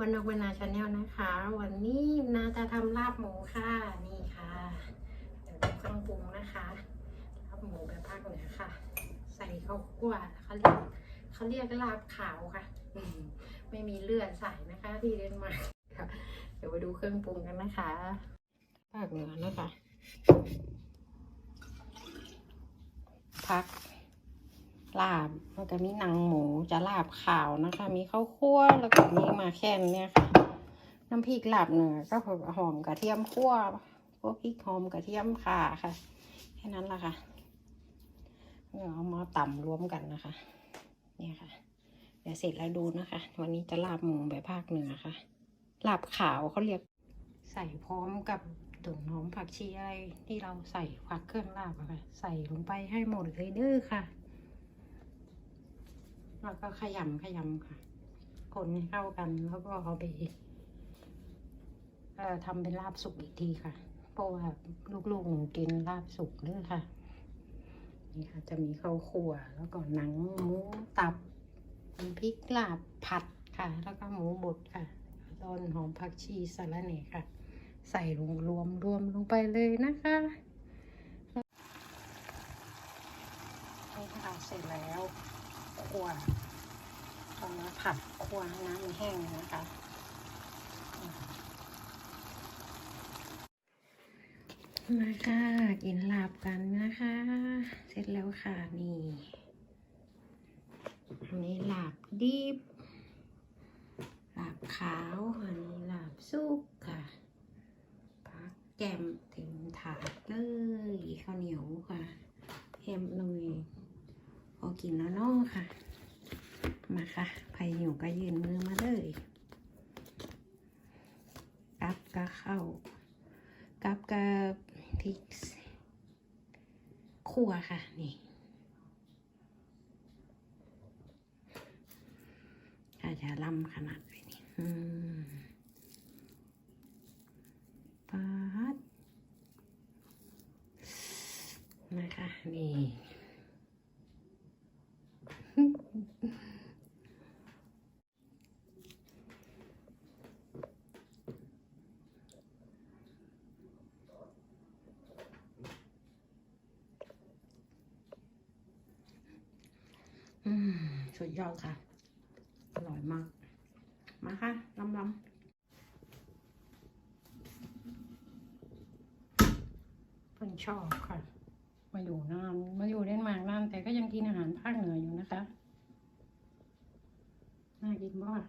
วันนกวนาชาแนลนะคะ วันนี้นาจะทำลาบหมูค่ะนี่ค่ะเดี๋ยวเครื่องปรุงนะคะลาบหมูแบบภาคเหนือค่ะ ใส่ข้าวคั่วเขาเรียกเขาเรียกลาบขาวค่ะอืไม่มีเลือดใส่นะคะที่เดนมาร์กค่ะเดี๋ยวไปดูเครื่องปรุงกันนะคะภาคเหนือนะคะพัก ลาบแล้วก็มีหนังหมูจะลาบขาวนะคะ มีข้าวคั่วแล้วก็มีมาแค่นเนี่ยค่ะ น้ำพริกลาบเหนือก็หอมกระเทียมคั่วพวกพริกหอมกระเทียมข่าค่ะแค่นั้นแหละค่ะเดี๋ยวเอามาต่ำรวมกันนะคะ เนี่ยค่ะ เดี๋ยวเสร็จแล้วดูนะคะ วันนี้จะลาบหมูแบบภาคเหนือค่ะ ลาบขาวเขาเรียกใส่พร้อมกับตุ๋นหอมผักชีอะไรที่เราใส่ผักเครื่องลาบอะค่ะ ใส่ลงไปให้หมดเลยเด้อค่ะ แล้วก็ขยำขยำค่ะ คนให้เข้ากันแล้วก็เอาไปทำเป็นลาบสุกอีกทีค่ะ เพราะว่าลูกๆหนูกินลาบสุกเด้อค่ะ นี่ค่ะ จะมีข้าวคั่วแล้วก็หนังหมูตับพริกลาบผัดค่ะ แล้วก็หมูบดค่ะต้นหอมผักชีสะระแหน่ค่ะ ใส่ลงรวมรวมลงไปเลยนะคะนี่ค่ะเสร็จแล้ว คั่วตอนนี้ผัดคั่วให้น้ำมันแห้งนะคะมาค่ะกินลาบกันนะคะ เสร็จแล้วค่ะนี่อันนี้ลาบดิบลาบขาวอันนี้ลาบสุกค่ะพักแกมถึงถาดเลยข้าวเหนียวค่ะแฮมหน่อย พอกินแล้วเนาะค่ะ มาค่ะใครอยู่ก็ยืนมือมาเลยกับก็เข้ากับกับพริกขั่วค่ะ นี่อาจจะลำขนาดนี้นี่อืมปัดนะคะนี่ สุดยอดค่ะ อร่อยมาก มาค่ะลำลำเพิ่นชอบค่ะ มาอยู่นานมาอยู่เดนมาร์กนานแต่ก็ยังกินอาหารภาคเหนืออยู่นะคะ น่ากินมาก